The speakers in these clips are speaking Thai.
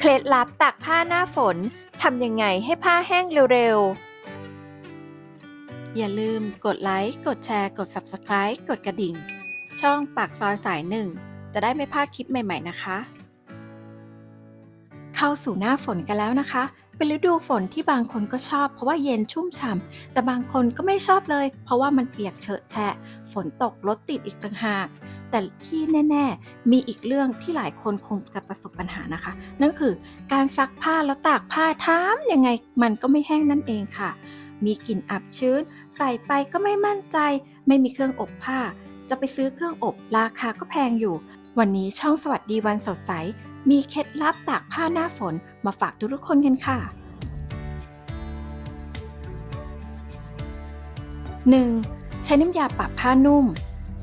เคล็ดลับตากผ้าหน้าฝนทำยังไงให้ผ้าแห้งเร็วๆ อย่าลืมกดไลค์ กดแชร์ กด Subscribe กดกระดิ่ง ช่องปากซอยสายหนึ่ง จะได้ไม่พลาดคลิปใหม่ๆนะคะ เข้าสู่หน้าฝนกันแล้วนะคะ เป็นฤดูฝนที่บางคนก็ชอบ เพราะว่าเย็นชุ่มฉ่ำแต่บางคนก็ไม่ชอบเลย เพราะว่ามันเปียกเฉอะแฉะฝนตกรถติดอีกต่างหาก แต่ที่แน่ ๆ มีอีกเรื่องที่หลายคนคงจะประสบปัญหานะคะ นั่นคือการซักผ้าแล้วตากผ้าท้ามยังไงมันก็ไม่แห้งนั่นเองค่ะ มีกลิ่นอับชื้น ใส่ไปก็ไม่มั่นใจ ไม่มีเครื่องอบผ้า จะไปซื้อเครื่องอบราคาก็แพงอยู่ วันนี้ช่องสวัสดีวันสดใส มีเคล็ดลับตากผ้าหน้าฝนมาฝากทุกคนกันค่ะ 1. ใช้น้ำยาปรับผ้านุ่ม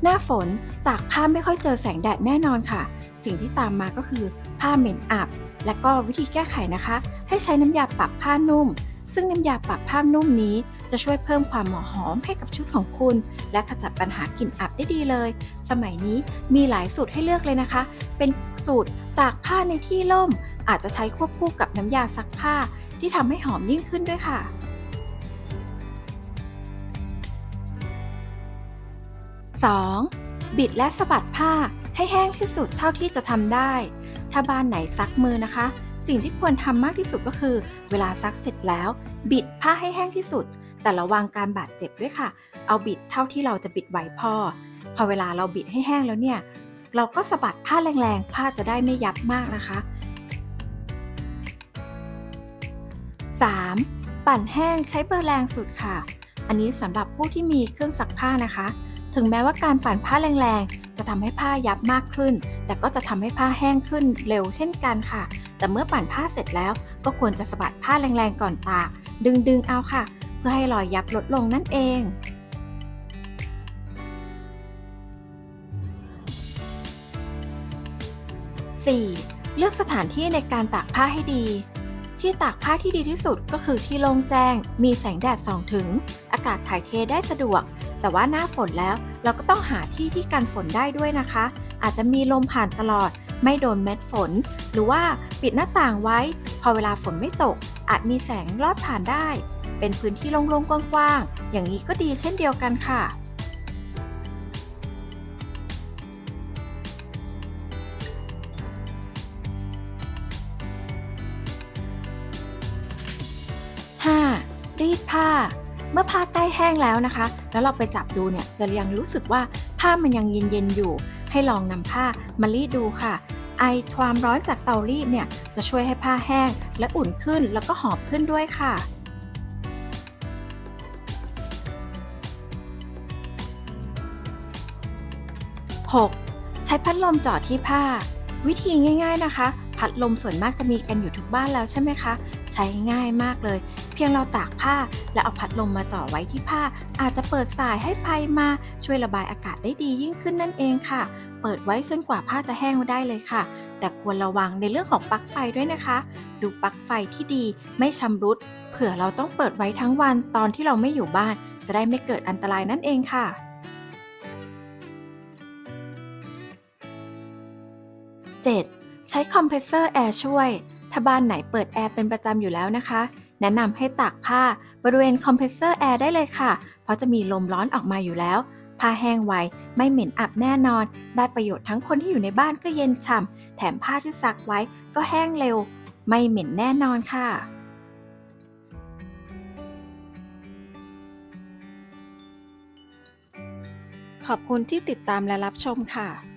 หน้าฝนตากผ้าไม่ค่อยเจอแสงแดดแน่นอนค่ะ สิ่งที่ตามมาก็คือผ้าเหม็นอับ และก็วิธีแก้ไขนะคะ ให้ใช้น้ำยาปรับผ้านุ่ม ซึ่งน้ำยาปรับผ้านุ่มนี้ จะช่วยเพิ่มความหอมให้กับชุดของคุณ และขจัดปัญหากลิ่นอับได้ดีเลย สมัยนี้มีหลายสูตรให้เลือกเลยนะคะ เป็นสูตรตากผ้าในที่ร่ม อาจจะใช้ควบคู่กับน้ำยาซักผ้าที่ทำให้หอมยิ่งขึ้นด้วยค่ะ 2. บิดและสะบัดผ้าให้แห้งที่สุดเท่าที่จะทำได้ ถ้าบ้านไหนซักมือนะคะ สิ่งที่ควรทำมากที่สุดก็คือ เวลาซักเสร็จแล้ว บิดผ้าให้แห้งที่สุด แต่ระวังการบาดเจ็บด้วยค่ะ เอาบิดเท่าที่เราจะบิดไหวพอ พอเวลาเราบิดให้แห้งแล้วเนี่ย เราก็สะบัดผ้าแรงๆ ผ้าจะได้ไม่ยับมากนะคะ 3. ปั่นแห้งใช้เบอร์แรงสุดค่ะ อันนี้สำหรับผู้ที่มีเครื่องซักผ้านะคะ ถึงแม้ว่าการปั่นผ้าแรงๆ จะทำให้ผ้ายับมากขึ้น แต่ก็จะทำให้ผ้าแห้งขึ้นเร็วเช่นกันค่ะ แต่เมื่อปั่นผ้าเสร็จแล้ว ก็ควรจะสะบัดผ้าแรงๆก่อนตาก ดึงๆเอาค่ะ เพื่อให้รอยยับลดลงนั่นเอง 4. เลือกสถานที่ในการตากผ้าให้ดี ที่ตากผ้าที่ดีที่สุดก็คือที่โล่งแจ้ง มีแสงแดดส่องถึง อากาศถ่ายเทได้สะดวก แต่ว่าหน้าฝนแล้วเราก็ต้องหาที่ที่กันฝนได้ด้วยนะคะ อาจจะมีลมผ่านตลอด ไม่โดนเม็ดฝน หรือว่าปิดหน้าต่างไว้ พอเวลาฝนไม่ตก อาจมีแสงลอดผ่านได้ เป็นพื้นที่โล่งๆกว้างๆอย่างนี้ก็ดีเช่นเดียวกันค่ะรีดผ้า มื่อผ้าใกล้แห้งแล้วนะคะ แล้วเราไปจับดูเนี่ยจะยังรู้สึกว่าผ้ามันยังเย็นๆอยู่ ให้ลองนำผ้ามารีดดูค่ะ ไอความร้อนจากเตารีดเนี่ยจะช่วยให้ผ้าแห้ง และอุ่นขึ้นแล้วก็หอมขึ้นด้วยค่ะ 6. ใช้พัดลมจ่อที่ผ้า วิธีง่าย ๆนะคะ พัดลมส่วนมากจะมีกันอยู่ทุกบ้านแล้วใช่ไหมคะ ใช้ง่ายมากเลย เพียงเราตากผ้า แล้วเอาพัดลมมาจ่อไว้ที่ผ้า อาจจะเปิดสายให้ไฟมาช่วยระบายอากาศได้ดียิ่งขึ้นนั่นเองค่ะ เปิดไว้จนกว่าผ้าจะแห้งได้เลยค่ะ แต่ควรระวังในเรื่องของปลั๊กไฟด้วยนะคะ ดูปลั๊กไฟที่ดีไม่ชำรุด เผื่อเราต้องเปิดไว้ทั้งวันตอนที่เราไม่อยู่บ้าน จะได้ไม่เกิดอันตรายนั่นเองค่ะ 7. ใช้คอมเพรสเซอร์แอร์ช่วย ถ้าบ้านไหนเปิดแอร์เป็นประจำอยู่แล้วนะคะ แนะนำให้ตากผ้าบริเวณคอมเพรสเซอร์แอร์ได้เลยค่ะ เพราะจะมีลมร้อนออกมาอยู่แล้ว ผ้าแห้งไว ไม่เหม็นอับแน่นอน ได้ประโยชน์ทั้งคนที่อยู่ในบ้านก็เย็นฉ่ำ แถมผ้าที่ซักไว้ก็แห้งเร็ว ไม่เหม็นแน่นอนค่ะขอบคุณที่ติดตามและรับชมค่ะ